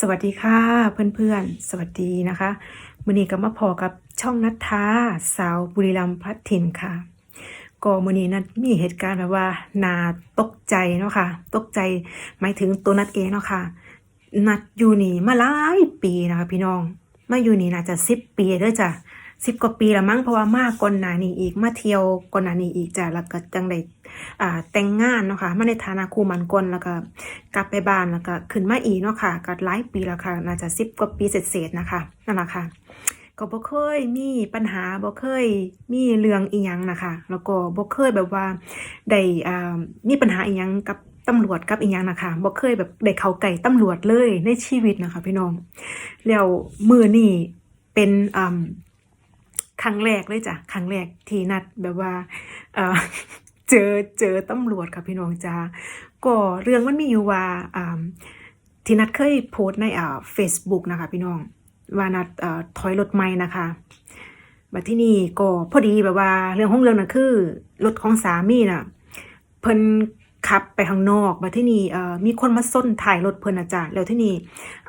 สวัสดีค่ะเพื่อนๆ สวัสดีนะคะมือนี้ก็มาพอกับช่องนัทธาสาวบุรีรัมย์พลัดถิ่นค่ะก็มือนี้นัดมีเหตุการณ์แบบว่านาตกใจเนาะค่ะ ตกใจหมายถึงตัวนัดเองเนาะค่ะ นัดอยู่นี่มาหลายปีนะคะพี่น้องมาอยู่นี่น่าจะสิบปีเด้อจ้ะ สิบกว่าปีละมั้งเพราะว่ามาก่อนหน้านี้อีกมาเที่ยวก่อนหน้านี้อีกจ้ะแล้วก็จังได้อ่าแต่งงานเนาะค่ะมาในฐานะคู่หมันก่อนแล้วก็กลับไปบ้านแล้วก็ขึ้นมาอีกเนาะค่ะก็หลายปีแล้วค่ะน่าจะสิบกว่าปีเศษๆนะคะนั่นแหละค่ะ ก็บ่เคยมีปัญหาบ่เคยมีเรื่องอีหยังนะคะ แล้วก็บ่เคยแบบว่าได้อ่ามีปัญหาอีหยังกับตำรวจกับอีหยังนะคะบ่เคยแบบได้เข้าใกล้ตำรวจเลยในชีวิตนะคะ พี่น้อง แล้วมือนี่เป็นอ่า ครั้งแรกเลยจ้ะครั้งแรกที่นัดแบบว่าเออเจอเจอตำรวจค่ะพี่น้องจ้าก็เรื่องมันมีอยู่ว่าที่นัดเคยโพสต์ในอ่า Facebook นะคะพี่น้องว่านัดอถอยรถไม่นะคะบัดที่นี่ก็พอดีแบบว่าเรื่องของเรื่องน่ะคือรถของสามีน่ะเพิ่นขับไปข้างนอกบัดที่นี่มีคนมาส้นถ่ายรถเพิ่นอาจารย์แล้วที่นี่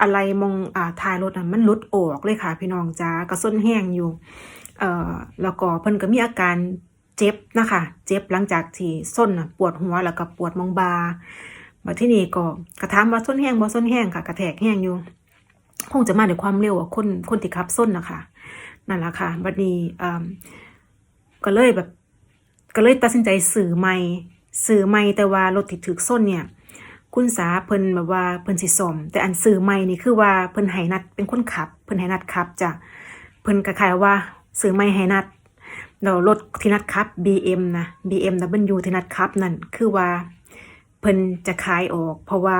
อะไรมองอถ่ายรถน่ะมันลุดออกเลยค่ะ พี่น้องจ้าก็ส้นแห้งอยู่ เอ่อแล้วก็เพิ่นก็มีอาการเจ็บนะคะ เจ็บหลังจากที่ส้นปวดหัวแล้วก็ปวดมองบาบัดที่นี่ก็กระถามว่าส้นแห้งบ่ส้นแห้งค่ะ กระแทกแห้งอยู่ คงจะมาด้วยความเร็วอะคนคนที่ขับส้นนะคะนั่นแหละค่ะบัดนี้ก็เลยแบบ ก็เลยตัดสินใจสื่อไม่สื่อไม่แต่ว่ารถที่ถูกส้นเนี่ย คุณสาเพิ่นแบบว่าเพิ่นสิซ่อมแต่อันสื่อไม่นี่คือว่าเพิ่นให้นัดเป็นคนขับ เพิ่นให้นัดขับจะเพิ่นคล้ายว่า สื่อไม่ให้นัดแล้วรถที่นัดขับ BM นะ BMW ที่นัดขับนั่นคือว่าเพิ่นจะขายออก เพราะว่า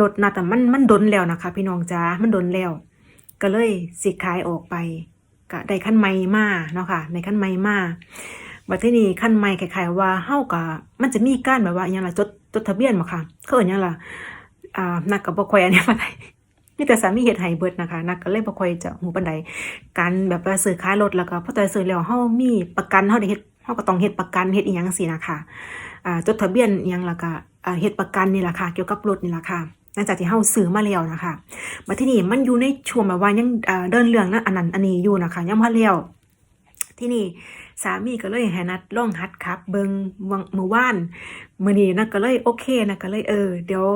รถนัดอะมันมันดนแล้วนะคะ พี่น้องจ้ามันดนแล้ว ก็เลยสิขายออกไปก็ได้ขั้นใหม่มาเนาะค่ะในขั้นใหม่มาบัดทีนี้ขั้นใหม่คล้ายๆว่าเฮาก็มันจะมีการแบบว่าอหยังล่ะจดจดทะเบียนบ่ค่ะเขาเอิ้นหยังล่ะอ่านักก็บ่ค่อยอันนี้ปานใด มีแต่สามีเฮ็ดให้เบิดนะคะนักก็เลยบ่ค่อยจะฮู้ปานใดการแบบว่าซื้อขายรถแล้วก็พอแต่ซื้อแล้วเฮามีประกันเฮาได้เฮ็ดเฮาก็ต้องเฮ็ดประกันเฮ็ดอีหยังจังซี่นะคะอ่าจดทะเบียนอีหยังแล่ะก็อ่าเฮ็ดประกันนี่ล่ะค่ะเกี่ยวกับรถนี่ล่ะค่ะหลังจากที่เฮาซื้อมาแล้วนะคะมาที่นี่มันอยู่ในช่วงแบบว่ายังเดินเรื่องนั้นอันนั้นอันนี้อยู่นะคะยังบ่ทันแล้วที่นี่สามีก็เลยให้นัดล่องหัดขับ เบิงวันมื้อวานมื้อนี้นะก็เลยโอเคนะก็เลยเออเดี๋ยว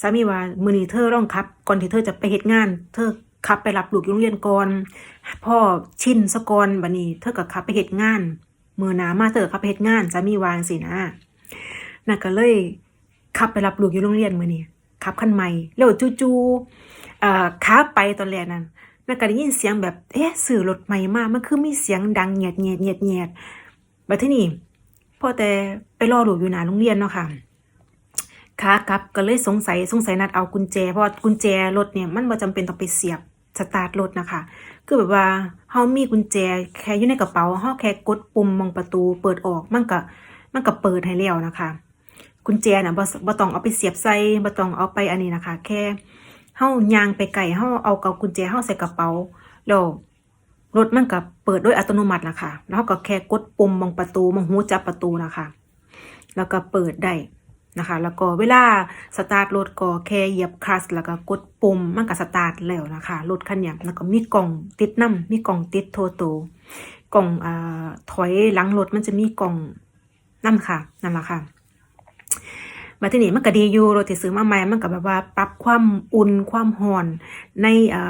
สามีว่ามือนี้เธอลองขับ ก่อนที่เธอจะไปเฮ็ดงาน เธอขับไปรับลูกอยู่โรงเรียนก่อนพ่อชินซะกอนบัดนี้ เธอก็ขับไปเฮ็ดงานมื้อหนามาเธอขับไปเฮ็ดงานสามีวางสินะน่ะก็เลยขับไปรับลูกอยู่โรงเรียนมือนี้ขับคันใหม่แล้วจู่ๆเอ่อขาไปตอนแรกนั้นน่าก็ได้ยินเสียงแบบเอ๊ะสื่อรถใหม่มากมันคือมีเสียงดังเงียดเงียดเงียดเงียดบัดที่นี้พอแต่ไปรอลูกอยู่หน้าโรงเรียนเนาะค่ะ ขากลับก็เลยสงสัยสงสัยนัดเอากุญแจ เพราะว่ากุญแจรถเนี่ยมันบ่จำเป็นต้องไปเสียบสตาร์ทรถนะคะ คือแบบว่าเฮามีกุญแจแค่อยู่ในกระเป๋าเฮาแค่กดปุ่มมองประตูเปิดออกมันก็มันก็เปิดให้แล้วนะคะ กุญแจน่ะบ่บ่ต้องเอาไปเสียบใส่บ่ต้องเอาไปอันนี้นะคะ แค่เฮายางไปไกลเฮาเอากับกุญแจเฮาใส่กระเป๋าแล้วรถมันก็เปิดโดยอัตโนมัติล่ะคะแล้วก็แค่กดปุ่มมองประตูมองหูจับประตูนะคะ แล้วก็เปิดได้ นะคะ แล้วก็เวลาสตาร์ทรถก็แค่เหยียบคลัตช์แล้วก็กดปุ่มมันก็สตาร์ทแล้วนะคะรถคันนี้แล้วก็มีกล่องติดน้ำมีกล่องติดโทโตกล่องอ่ถอยหลังรถมันจะมีกล่องน้ำค่ะนั่นแหละค่ะมาที่นี่มันก็ดีอยู่รถที่ซื้อมาใหม่มันก็แบบว่าปรับความอุ่นความห่อนในเอ่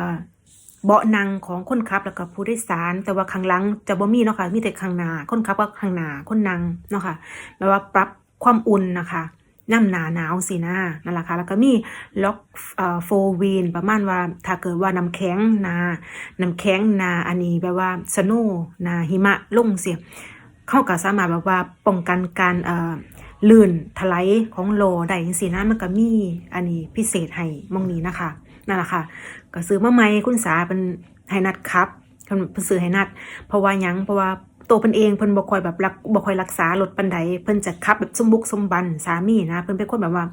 เบาะนั่งของคนขับแล้วก็ผู้โดยสาร แต่ว่าข้างหลังจะบ่มีเนาะค่ะมีแต่ข้างหน้าคนขับก็ข้างหน้าคนนั่งเนาะค่ะแบบว่าปรับความอุ่นนะคะ น้ำหนาหนาวสินะนั่นแหละค่ะแล้วก็มีล็อกเอ่อโฟวีนประมาณว่าถ้าเกิดว่าน้ำแข็งนาน้ำแข็งนาอันนี้แบบว่าสโนนาหิมะลงเสียเข้าก็สามารถแบบว่าป้องกันการเอ่อลื่นถลายของโลได้จังซี่นะมันก็มีอันนี้พิเศษให้มองนี้นะคะนั่นแหละค่ะก็ซื้อมาใหม่คุณสาเป็นให้นัดครับ เพิ่นเพิ่นซื้อให้นัด เพราะว่ายังเพราะว่าตัวเพิ่นเองเพิ่นบ่ค่อยแบบรักบ่ค่อยรักษารถปานใดเพิ่นจะขับแบบสมบุกสมบันสามีนะ เพิ่นเป็นคนแบบว่า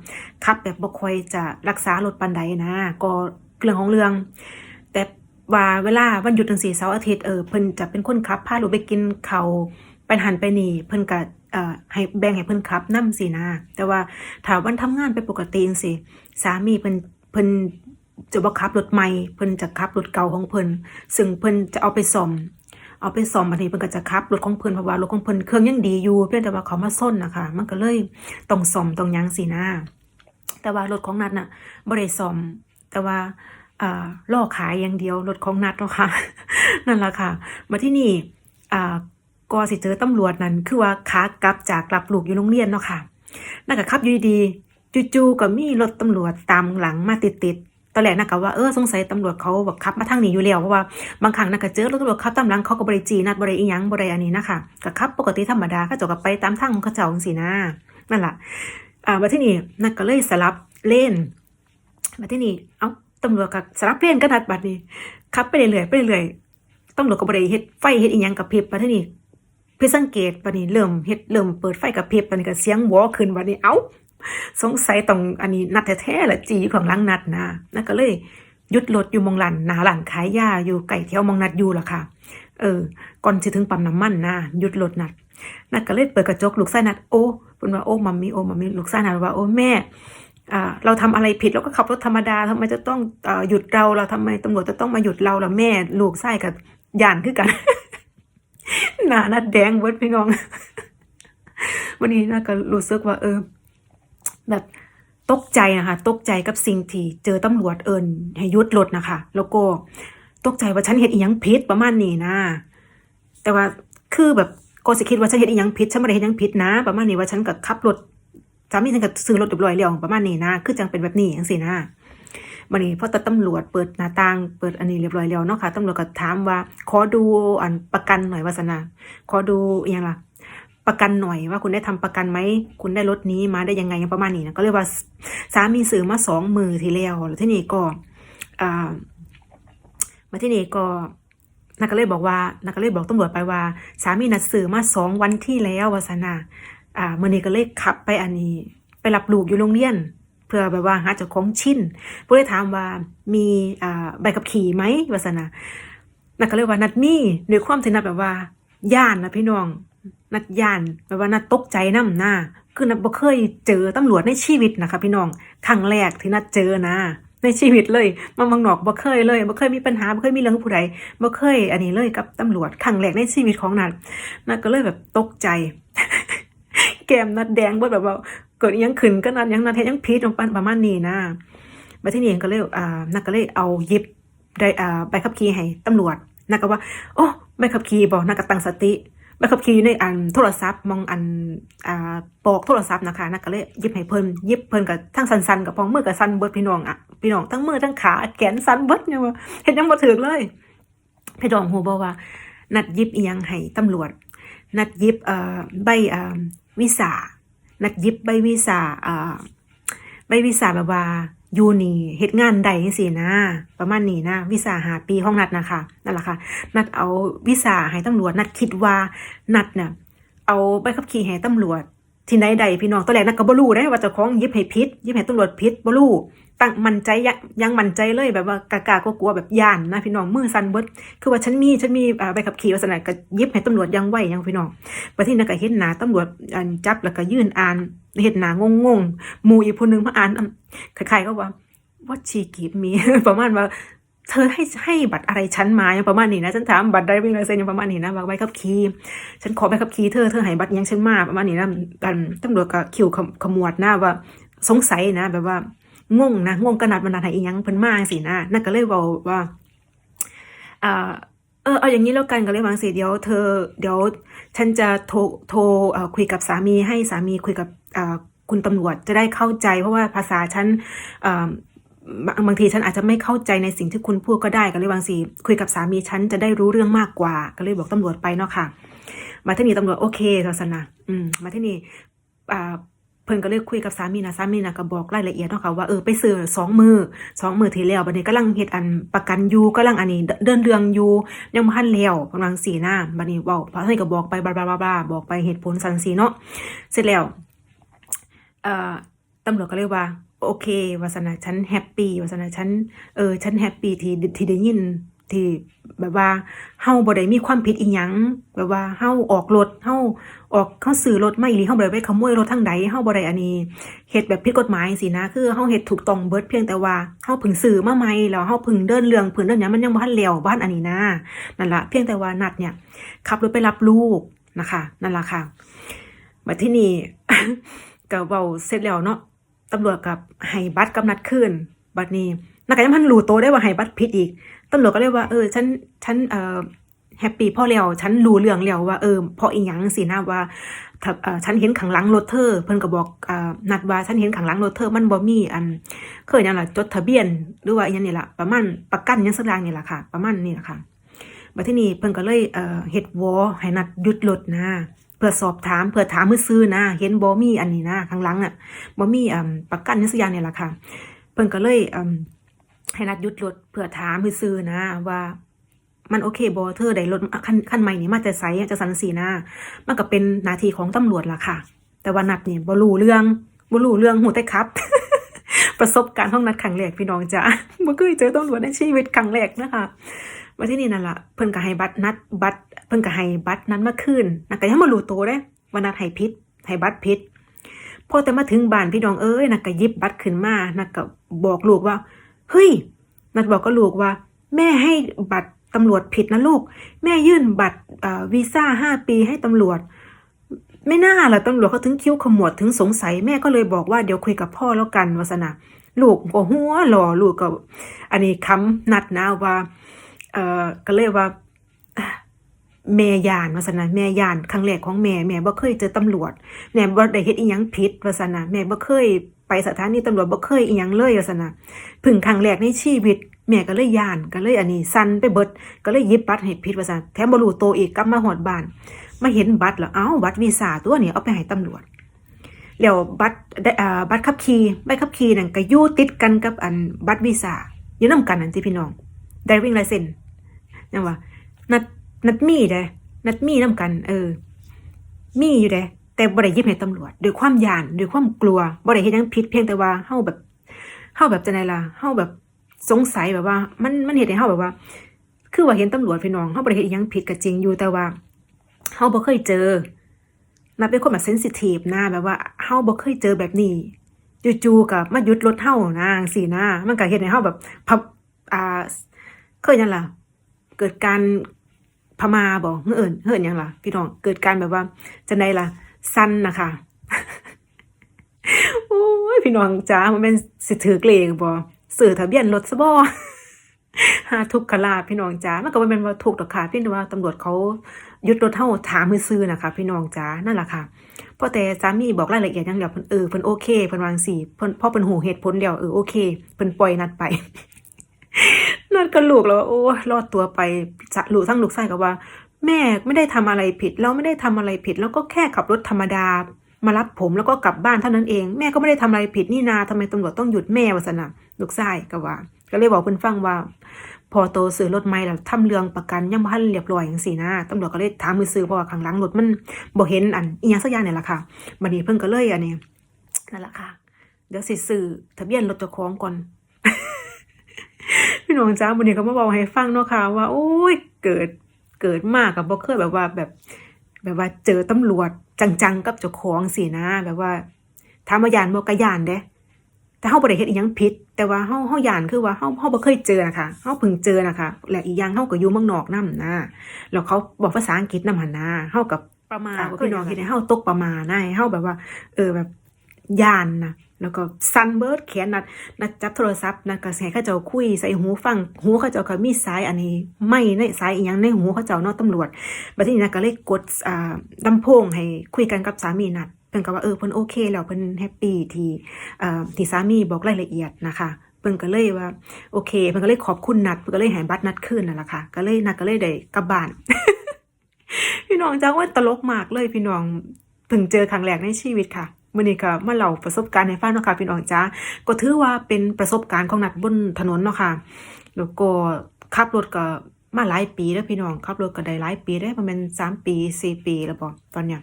ขับแบบบ่ค่อยจะรักษารถปานใดนะ ก็เรื่องของเรื่อง แต่ว่าเวลาวันหยุดจังซี่เสาร์อาทิตย์เออเพิ่นจะเป็นคนขับพาลูกไปกินข้าวไปหันไปนี่เพิ่นก็เอ่อให้แบ่งให้เพิ่นขับนำสินะ แต่ว่าถ้าวันทำงานไปปกติจังซี่สามีเพิ่นเพิ่น จะบ่ขับรถใหม่เพิ่นจะขับรถเก่าของเพิ่นซึ่งเพิ่นจะเอาไปซ่อมเอาไปซ่อมบัดนี้เพิ่นก็จะขับรถของเพิ่นเพราะว่ารถของเพิ่นเครื่องยังดีอยู่เพียงแต่ว่าเขามาส้นนะคะมันก็เลยต้องซ่อมต้องยังสินะแต่ว่ารถของนัดน่ะบ่ได้ซ่อม แต่ว่าอ่าล่อขายอย่างเดียวรถของนัดเนาะค่ะนั่นแหละค่ะ มาที่นี่อ่าก็สิเจอตำรวจนั่นคือว่าขากลับจากกลับลูกอยู่โรงเรียนเนาะค่ะนั่นก็ขับอยู่ดีจู่ๆก็มีรถตำรวจตามหลังมาติดๆ ตอนแรกนะก็ว่าเออสงสัยตำรวจเขาแบบขับมาทางนี้อยู่แล้วเพราะว่าบางครั้งนะก็เจอรถตำรวจขับตามหลังเขาก็บ่ได้จี้นัดบ่ได้อีหยังบ่ได้อันนี้นะคะก็ขับปกติธรรมดาเขาเจ้าก็ไปตามทางของเขาเจ้าจังซี่นะนั่นแหละอ่ามาที่นี่นัดก็เลยสลับเล่นมาที่นี่เอ้าตำรวจก็สลับเล่นกันนัดบัดนี้ขับไปเรื่อยๆไปเรื่อยๆตำรวจก็บ่ได้เฮ็ดไฟเฮ็ดอีหยังกับเพริบมาที่นี่เพื่อสังเกตบัดนี้เริ่มเฮ็ดเริ่มเปิดไฟกับเพริบบัดนี้ก็เสียงวอขึ้นบัดนี้เอ้า สงสัยต้องอันนี้นัดแท้ๆแหละจีของลังนัดนะนัดก็เลยหยุดรถอยู่มองหลันหนาหลันขายยาอยู่ไก่แถวมองนัดอยู่ล่ะค่ะ เออ ก่อนจะถึงปั๊มน้ำมันนะหยุดรถนัดนัดก็เลยเปิดกระจกลูกไส้นัดโอ้เป็นว่าโอ้มัมมี่โอ้มัมมี่ลูกไส้นัดว่าโอ้แม่อ่าเราทำอะไรผิดเราก็ขับรถธรรมดาทำไมจะต้องอ่อหยุดเราเราทำไมตำรวจจะต้องมาหยุดเราล่ะแม่ลูกไส้กับยานคือกันหน้านัดแดงเวิร์ดพี่น้อง วันนี้น่าก็รู้สึกว่าเออ แบบตกใจนะคะ ตกใจกับสิ่งที่เจอตำรวจเอิญให้ยุดรถนะคะ แล้วก็ตกใจว่าฉันเห็นอีหยังผิดประมาณนี้นะ แต่ว่าคือแบบก็สิคิดว่าฉันเห็นอีหยังผิดฉันไม่ได้เห็นอีหยังผิดนะ ประมาณนี้ว่าฉันก็ขับรถสามีฉันก็ซื้อรถเรียบร้อยแล้วประมาณนี้นะ คือจังเป็นแบบนี้จังซี่นะวันนี้พอต่ตำรวจเปิดหน้าต่างเปิดอันนี้เรียบร้อยแล้วเนาะค่ะตำรวจก็ถามว่า ขอดูอันประกันหน่อยว่าสนะขอดูอหยังล่ะ ประกันหน่อยว่าคุณได้ทำประกันไหมคุณได้รถนี้มาได้ยังไงประมาณนี้นะก็เรียกว่าสามีซื้อมาสองมือทีแล้วแล้วที่นี่ก็มาที่นี่ก็นักก็เลยบอกว่านักก็เลยบอกตำรวจไปว่า สามีนัดซื้อมาสองวันที่แล้ววาสนาอ่ามื่อนี้ก็เลยขับไปอันนี้ ไปรับลูกอยู่โรงเรียน เพื่อแบบว่าหาเจ้าของชิ้นเพื่อถามว่ามีอ่าใบขับขี่ไหมวาสนานักก็เลยว่านัดมีด้วยความที่นัดแบบว่าย่านนะพี่น้อง นัดยานแบบว่านัดตกใจน้ำหน้า คือนัดบ่เคยเจอตำรวจในชีวิตนะคะ พี่น้องครั้งแรกที่นัดเจอนะในชีวิตเลยมาเมืองนอกบ่เคยเลยบ่เคยมีปัญหาบ่เคยมีเรื่องผู้ใดบ่เคย อันนี้เลยกับตำรวจครั้งแรกในชีวิตของนัดนัดก็เลยแบบตกใจ แก้มนัดแดงเบิดแบบว่าเกิดอิหยังขึ้นก็นัดยังนัดเฮ็ดยังผิดประมาณนี้นะบัดที่นี้ก็เลยอ่านัดก็เลยเอาหยิบได้อ่าใบขับขี่ให้ตำรวจนัดก็ว่า โอ้ใบขับขี่บ่นัดก็ตั้งสติ ใบขับขี่อยู่ในอันโทรศัพท์มองอันอ่าปอกโทรศัพท์นะคะนักก็เลยยิบให้เพิ่นยิบเพิ่นกับทั้งสันๆกับพองมือกับสันเบิดพี่น้องอะพี่น้องทั้งมือทั้งขาแขนสันเบิดเนี่ยว่าเห็นยังบ่ถึงเลยพี่น้องฮู้บ่ว่า นัดยิบเอียงให้ตำรวจ นัดยิบเอ่อใบอ่าวีซ่านัดยิบใบวีซ่าอ่าใบวีซ่าแบบว่า อยู่นี่เฮ็ดงานใดจังซี่นะ ประมาณนี้นะวิสาหาปีของนัดนะคะนั่นแหละค่ะนัดเอาวิสาให้ตำรวจนัดคิดว่านัดเนี่ยเอาใบขับขี่ให้ตำรวจที่ไหนใดพี่น้องตอนแรกนัดก็บ่รู้ได้ว่าเจ้าของยิบให้พิษยิบให้ตำรวจพิษบ่รู้ ตั้งมั่นใจยังมั่นใจเลยแบบว่ากากๆกลัวแบบย่านนะพี่น้องมือสั่นเบิดคือว่าฉันมีฉันมีใบขับขี่ว่าสนะก็ยิบให้ตำรวจยังไหวยังพี่น้องบัดที่นัดก็เห็นหนาตำรวจจับแล้วก็ยื่นอ่านเห็นหนางงๆหมู่อีกผู้หนึงมาอ่านอ่ำคล้ายๆก็ว่า what she give me ประมาณว่าเธอให้ให้บัตรอะไรฉันมาอย่างประมาณนี้นะฉันถามบัตร driving license อย่างประมาณนี้นะว่าใบขับขี่ฉันขอใบขับขี่เธอเธอให้บัตรยังฉันมาประมาณนี้นะกันตำรวจก็คิวขมวดหนะว่าสงสัยนะ แบบว่า งงนะงงกระนัดมันนัดให้อีหยังเพิ่นมาสินะนั่นก็เลยเว้าว่าอ่าเออเอาอย่างนี้แล้วกันก็เลยวาจังสิเดี๋ยวเธอเดี๋ยวฉันจะโทรโทรคุยกับสามีให้สามีคุยกับคุณตำรวจจะได้เข้าใจ เพราะว่าภาษาฉันบางบางทีฉันอาจจะไม่เข้าใจในสิ่งที่คุณพูดก็ได้ก็เลยบางสิคุยกับสามีฉันจะได้รู้เรื่องมากกว่า ก็เลยบอกตำรวจไปเนาะค่ะ มาที่นี่ตำรวจโอเคศาสนาอืมมาที่นี่อ่า เพิ่นก็เลยคุยกับสามีนะสามีนะก็บอกรายละเอียดเนาะค่ะว่าเออไปซื้อสองมือสองมือที่แล้วบัดนี้กำลังเฮ็ดอันประกันอยู่กำลังอันนี้เดินเรื่องอยู่ยังบ่ทันแล้วกำลังสีหน้าบัดนี้เว้าพระท่านก็บอกไปบลาบลาบลาบลาบอกไปเหตุผลสันสีเนาะเสร็จแล้วเอ่อตำรวจก็เลยว่า โอเควาสนาฉันแฮปปี้วาสนาฉันเออฉันแฮปปี้ที่ที่ได้ยิน ที่แบบว่าเฮาบ่ได้มีความผิดอีหยังแบบว่าเฮาออกรถเฮาออกเฮาซื้อรถมาอีหลีเฮาบ่ได้ไปขโมยรถทางใดเฮาบ่ได้อันนี้เฮ็ดแบบผิดกฎหมายสินะคือเฮาเฮ็ดถูกต้องเบิดเพียงแต่ว่าเฮาเพิ่งซื้อมาใหม่แล้วเฮาเพิ่งเดินเรื่องเพิ่งเดินหยังมันยังบ่ทันแล้วบ้านอันนี้นะนั่นละเพียงแต่ว่านัดเนี่ยขับรถไปรับลูกนะคะ นั่นละค่ะบัดที่นี่ก็เว้าเสร็จแล้วเนาะตำรวจกับให้บัตรกำนัดคืนบัดนี้ นักก็ยังพันรู้โตวได้ว่าให้บัตรผิดอีกตำรวจก็เลยว่าเออฉันฉันเอ่อแฮปปี้พ่อแล้วฉันรู้เรื่องแล้วว่าเออเพราะอีหยังสินะว่าถ้าเออฉันเห็นข้างหลังรถเธอเพิ่นก็บอกเออนัดว่าฉันเห็นข้างหลังรถเธอมันบ่มีอันเคยหยังล่ะจดทะเบียนหรือว่าอีหยังนี่ล่ะประมาณประกันยังสักอย่างนี่ล่ะค่ะ ประมาณนี้ล่ะค่ะบัดที่นี้เพิ่นก็เลยเออเฮ็ดวอให้นัดหยุดรถนะ เพื่อสอบถามเพื่อถามมือซื้อนะ เห็นบ่มีอันนี้นะข้างหลังอะบ่มีอ่าประกันนิสยางเนี่ยแหละค่ะ เพิ่นก็เลยอ่า ให้นัดยุดรถเพื่อถามมือซื้อนะว่ามันโอเคบ่เธอได้รถคันคันใหม่นี่มาแต่ไสจะสันสีนะมันก็เป็นนาทีของตำรวจละค่ะ แต่ว่านัดนี่บรูเรื่องบรูเรื่องหูแต่ครับ ประสบการณ์ของนัดครั้งแรกพี่น้องจ้ะบ่เคยเจอตำรวจในชีวิตครั้งแรกนะคะมาที่นี่นั่นละเพิ่นก็ให้บัตรนัดบัตรเพิ่นก็ให้บัตรนั้นมาคืนนัดก็ยังบ่รู้ตัวเด้ว่านัดให้ผิดให้บัตรผิดพอแต่มาถึงบ้านพี่น้องเอ้ยนัดก็ยิบบัตรขึ้นมานัดก็บอกลูกว่า เฮ้ยนัดบอกกับลูกว่า แม่ให้บัตรตำรวจผิดนะลูก แม่ยื่นบัตรวีซ่าห้าปีให้ตำรวจ ไม่น่าล่ะตำรวจเขาถึงคิ้วขมวดถึงสงสัยแม่ก็เลยบอกว่าเดี๋ยวคุยกับพ่อแล้วกันวาสนาลูกก็หัวหล่อลูกก็ อันนี้คำนัดนะว่าเอ่อก็เลยว่าแม่ยานวาสนาแม่ยานครั้งแรกของแม่แม่บ่เคยเจอตำรวจแม่บ่ได้เฮ็ดอีหยังผิดวาสนาแม่บ่เคย ไปสถานีตำรวจบ่เคยอีหยังเลยสนาพึ่งครั้งแรกในชีวิตแม่ก็เลยยานก็เลยอันนี้สั่นไปเบิด ก็เลยยิบบัตรให้ผิดวาสนาแถมบ่รู้โตอีกกลับมาฮอดบ้าน มาเห็นบัตรแล้วเอ้าบัตรวีซ่าตัวนี้เอาไปให้ตำรวจแล้วบัตรได้อ่าบัตรขับขี่ใบขับขี่นั่นก็อยู่ติดกันกับอันบัตรวีซ่าอยู่นํกันนั่นติพี่น้อง driving license ยังว่านัดนัดมีเด้นัดมีนํกัน เออ มีอยู่เด้ แต่บ่ได้ยิบให้ตำรวจด้วยความยานด้วยความกลัวบ่ได้เฮ็ดหยังผิดเพียงแต่ว่าเฮาแบบเฮาแบบจังไดล่ะเฮาแบบสงสัยแบบว่า มันมันเฮ็ดให้เฮาแบบว่า คือว่าเห็นตำรวจพี่น้องเฮาบ่ได้เฮ็ดหยังผิดก็จริงอยู่แต่ว่าเฮาบ่เคยเจอนับเป็นคนแบบเซนซิทีฟนะแบบว่าเฮาบ่เคยเจอแบบนี้จู่ๆกับมาหยุดรถเฮานะจังซี่นะมันก็เฮ็ดให้เฮาแบบพับอ่าเคยยังล่ะเกิดการพมาบ่เฮือเอิ้นเฮือเอิ้นยังล่ะพี่น้องเกิดการแบบว่าจังไดล่ะ สั่นนะคะโอ้ยพี่น้องจ๋ามันเป็นสิถือเกลขบ่ซื้อทะเบียนรถซะบ่หาทุกขลาพี่น้องจ๋ามันก็บ่แม่นว่าถูกดอกค่ะพียงแต่ว่าตำรวจเขายุดรถเฮาถามมือซื่อนะคะ พี่น้องจ๋านั่นแหละค่ะพ่อแต่สามีบอกรายละเอียดอย่างเดียวเพิ่นเออเพิ่นโอเคเพิ่นวางซี้เพิ่นพอเพิ่นหูเหตุผลเดียวเออโอเคเพิ่นปล่อยนัดไปนัดกับลูกแล้วว่าโอ้รอดตัวไปจะลูกทั้งลูกไส้ก็ว่า แม่ไม่ได้ทำอะไรผิด เราไม่ได้ทำอะไรผิด แล้วก็แค่ขับรถธรรมดา มารับผมแล้วก็กลับบ้านเท่านั้นเอง แม่ก็ไม่ได้ทำอะไรผิดนี่นาทำไมตำรวจต้องหยุดแม่วะสนะลูกไส้ก็ว่า ก็เลยบอกเพิ่นฟังว่า พอโตซื้อรถใหม่แล้วทำเรื่องประกันยังบ่ทันเรียบร้อยจังซี่นะตำรวจก็เลยถามมือซื้อเพราะว่าข้างหลังรถมันบ่เห็นอันอีหยังสักอย่างนี่ยแหละค่ะบัดนี้เพิ่นก็เลยอันนี้นั่นแหละค่ะ เดี๋ยวสิซื้อทะเบียนรถเจ้าของก่อนพี่น้องจ้าวันนี้ก็มาบอกให้ฟังเนาะค่ะว่าโอ้ยเกิด เกิดมากกับบ่เคยแบบว่าแบบ แบบว่าเจอตำรวจจังๆกับเจ้าของสินะ แบบว่าถามว่ายานบ่ก็ยานเด้แต่เฮาบ่ได้เฮ็ดอีหยังผิด แต่ว่าเฮาเฮายานคือว่าเฮาเฮาบ่เคยเจอนะคะเฮาเพิ่งเจอนะคะและอีกอย่างเฮาก็อยู่เมืองนอกนำนะแล้วเขาบอกภาษาอังกฤษนำหั่นนะเฮากับประมาณว่าพี่น้องเฮ็ดให้เฮาตกประมาณนะให้เฮาแบบว่า เออแบบย่านนะ แล้วก็ซันเบิร์ดแขนนัดนัดจับโทรศัพท์นัดก็ให้เขาเจ้าคุยใส่หูฟัง หูเขาเจ้าก็มีสายอันนี้ไม่ในสายอีหยังในหูเขาเจ้าเนาะตำรวจบัดนี้นัดก็เลยกดอ่าลำโพงให้คุยกันกับสามีนัดเพิ่นก็ว่าเออเพิ่นโอเคแล้วเพิ่นแฮปปี้ที่อ่อที่สามีบอกรายละเอียดนะคะเพิ่นก็เลยว่าโอเคเพิ่นก็เลยขอบคุณนัดเพิ่นก็เลยให้บัตรนัดคืนนั่นล่ะค่ะก็เลยนัดก็เลยได้กลับบ้านพี่น้องจ้าว่าตลกมากเลยพี่น้องเพิ่งเจอครั้งแรกในชีวิตค่ะ มื่อนี้ก็มาเล่าประสบการณ์ให้ฟังเนาะค่ะพี่น้องจ้าก็ถือว่าเป็นประสบการณ์ของนัดบนถนนเนาะค่ะแล้วก็ขับรถก็มาหลายปีแล้วพี่น้องขับรถก็ได้หลายปีได้ประมาณสามปีสี่ปีแล้วบ่ตอนเนี้ย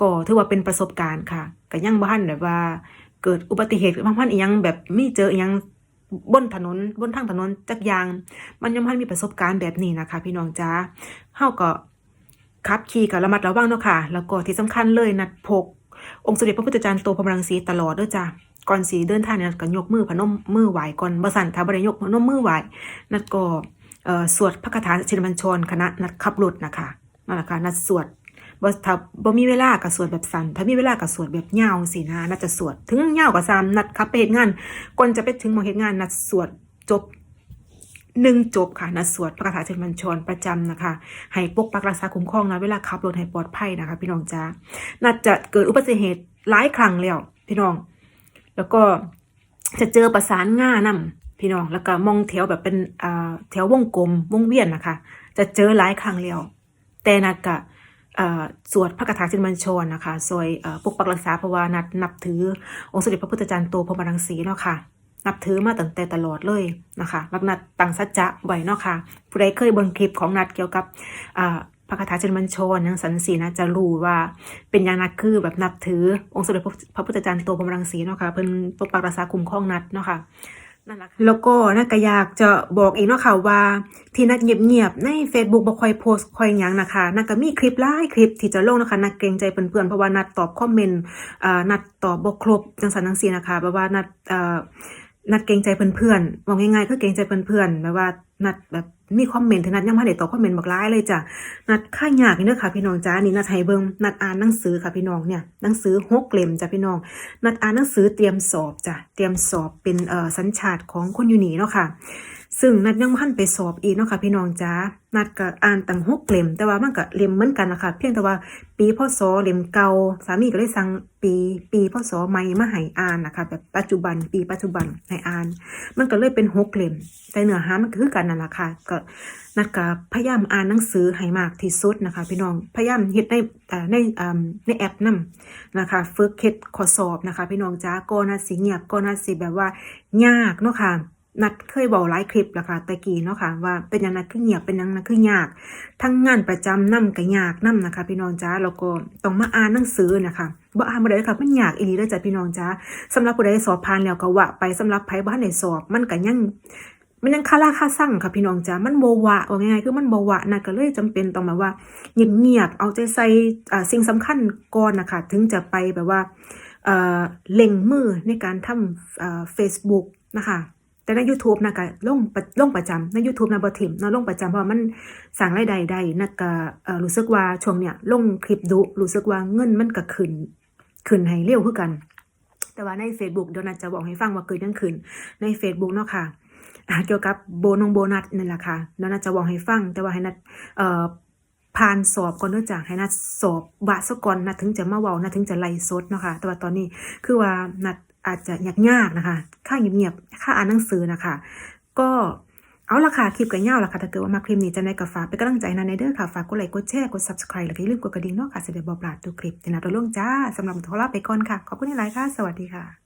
ก็ถือว่าเป็นประสบการณ์ค่ะก็ยังบ่ทันแบบว่า เกิดอุบัติเหตุบางพันอียังแบบไมีเจออียังบนถนนบนทางถนนจักยาง มันยังไม่มีประสบการณ์แบบนี้นะคะ พี่น้องจ้าเฮาก็ขับขี่กับระมัดระวังเนาะค่ะ แล้วก็ที่สำคัญเลยนัดพก องค์สมเด็จพระพุทธจารย์โตพรหมรังสีตลอดเด้อจ้าก่อนสีเดินทางเนี่ยนัดก็ยกมือพนมมือไหวก่อนบสันถ้าบ่ได้ยกพนมมือไหวนัดก่อสวดพระคาถาชินบัญชรคณะนัดขับรถนะคะนั่นแหละค่ะนัดสวดบ่ถ้าบ่มีเวลาก็สวดแบบสั้นถ้ามีเวลาก็สวดแบบยาวสินะน่าจะสวดถึงยาวก็ซ้ำนัดขับไปเฮ็ดงานก่อนจะไปถึงมองเฮ็ดงานนัดสวดจบ หนึ่งจบค่ะนัดสวดพระคาถาเชิญบัญชรประจำนะคะให้ปกปักรักษาคุ้มครองนะเวลาขับรถให้ปลอดภัยนะคะ พี่น้องจ้านัดจะเกิดอุบัติเหตุหลายครั้งแล้วพี่น้อง แล้วก็จะเจอประสานง่านำพี่น้องแล้วก็มองแถวแบบเป็นอ่าแถววงกลมวงเวียนนะคะ จะเจอหลายครั้งแล้วแต่นัดกะเอ่อสวดพระคาถาชินบัญชรนะคะซอยปกปักรักษาเพราะว่านัดนับถือองค์สมเด็จพระพุทธจารย์โตพรมรังสีเนาะค่ะ นับถือมาตั้งแต่ตลอดเลยนะคะรักนัดตังสัจจะไว้เนาะค่ะผู้ใดเคยเบิ่งคลิปของนัดเกี่ยวกับอ่าพระคาถาชินบัญชรนังสันสีนะจะรู้ว่าเป็นยางนัดคือแบบนับถือองค์สมเด็จพระพุทธจารย์โตพรหมรังสีเนาะค่ะเพิ่นปกปักรักษาคุ้มครองนัดเนาะค่ะนั่นแหละแล้วก็นักก็อยากจะบอกอีกเนาะค่ะว่าที่นัดเงียบๆใน Facebook บ่ค่อยโพสต์ค่อยหยังนะคะนัดก็มีคลิปหลายคลิปที่จะลงนะคะนัดเกรงใจเพื่อนๆเพราะว่านัดตอบคอมเมนต์อ่านัดตอบบ่ครบจังสันจังซีนะคะแบบว่านัดอ่อ นัดเกรงใจเพื่อนๆบอกง่ายๆคือเกรงใจเพื่อนๆแบบว่านัดแบบมีคอมเมนต์นัดยังบ่ได้ตอบคอมเมนต์บอกร้ายเลยจ้ะนัดค่ายากนี่เด้อค่ะพี่น้องจ้านี่นัดไทยเบิ้งนัดอ่านหนังสือค่ะพี่น้องเนี่ยหนังสือหกเล่มจ้ะพี่น้อง นัดอ่านหนังสือเตรียมสอบจ้ะเตรียมสอบเป็นเอ่อสัญชาติของคนอยู่นี่เนาะค่ะ ซึ่งนัดยังพันไปสอบอีกเนาะค่ะพี่น้องจ้านัดก็อ่านตั้งหกเล่ม แต่ว่ามันก็เล่มเหมือนกันนะคะเพียงแต่ว่าปีพศเล่มเก่าสามีก็เลยสั่งปีปีพศใหม่มาให้อ่านนะคะแบบปัจจุบันปีปัจจุบันให้อ่าน มันก็เลยเป็นหกเล่ม แต่เนื้อหามันก็คือกันนั่นแหละค่ะก็นัดก็พยายามอ่านหนังสือให้มากที่สุดนะคะ พี่น้องพยายามเฮ็ดในเอ่อในอ่าในแอปนํนะคะฝึกเฮ็ดข้อสอบนะคะ พี่น้องจ้าก็น่าสิเงียบก็น่าสิแบบว่ายากเนาะค่ะ นัดเคยบอกหลายคลิปแล้วค่ะตะกี้เนาะค่ะว่าเป็นอย่างนั้นคือเงียบเป็นอย่างนั้นคือยาก ทั้งงานประจำนำก็ยากนำนะคะ พี่น้องจ้าแล้วก็ต้องมาอ่านหนังสือนะคะบ่อ่านบ่ได้เลยค่ะมันยากอีหลีเด้อจ้ะพี่น้องจ้าสำหรับผู้ใดสอบผ่านแล้วก็ว่าไปสำหรับไผบ่ทันได้สอบ มันก็ยังมันยังคาราคาสั่งค่ะพี่น้องจ้ามันโบวะว่าง่ายๆคือมันโบวะนะก็เลยจำเป็นต้องแบบว่าเงียบๆเอาใจใส่สิ่งสำคัญก่อนนะคะถึงจะไปแบบว่าเอ่อเล็งมือในการทำเอ่อ Facebook นะคะ แต่ใน YouTube นะก็ลงประลงประจำใน YouTube นะบ่ถิ่มเนาะลงประจำเพราะมันสร้างรายได้ได้นะก็เอ่อรู้สึกว่าช่วงเนี้ยลงคลิปดุรู้สึกว่าเงินมันก็ขึ้นขึ้นให้เร็วคือกัน แต่ว่าใน Facebook เดี๋ยวนัดจะบอกให้ฟังว่าเกิดยังขึ้นใน Facebook เนาะค่ะอ่าเกี่ยวกับโบนงโบนัสนั่นแหละค่ะแล้วนัดจะบอกให้ฟัง แต่ว่าให้นัดเอ่อผ่านสอบก่อนเนื่องจากให้นัดสอบบาสก่อนนัดถึงจะมาเว้านัดถึงจะไล่สดเนาะค่ะแต่ว่าตอนนี้คือว่านัด อาจจะยากๆนะคะค่าเงียบๆค่าอ่านหนังสือนะคะ ก็เอาละค่ะ คลิปกันยาวละค่ะ ถ้าเกิดว่ามาคลิปนี้จะในกับฝากเป็นกำลังใจนะในเด้อค่ะ ฝากกดไลค์ กดแชร์ กด subscribe แล้วก็อย่าลืมกดกระดิ่งเนาะค่ะจะได้บอกปลาดทุกคลิปจะนัดตัวลงจ้าสำหรับตัวลาไปก่อนค่ะ ขอบคุณที่ไลค์ค่ะ สวัสดีค่ะ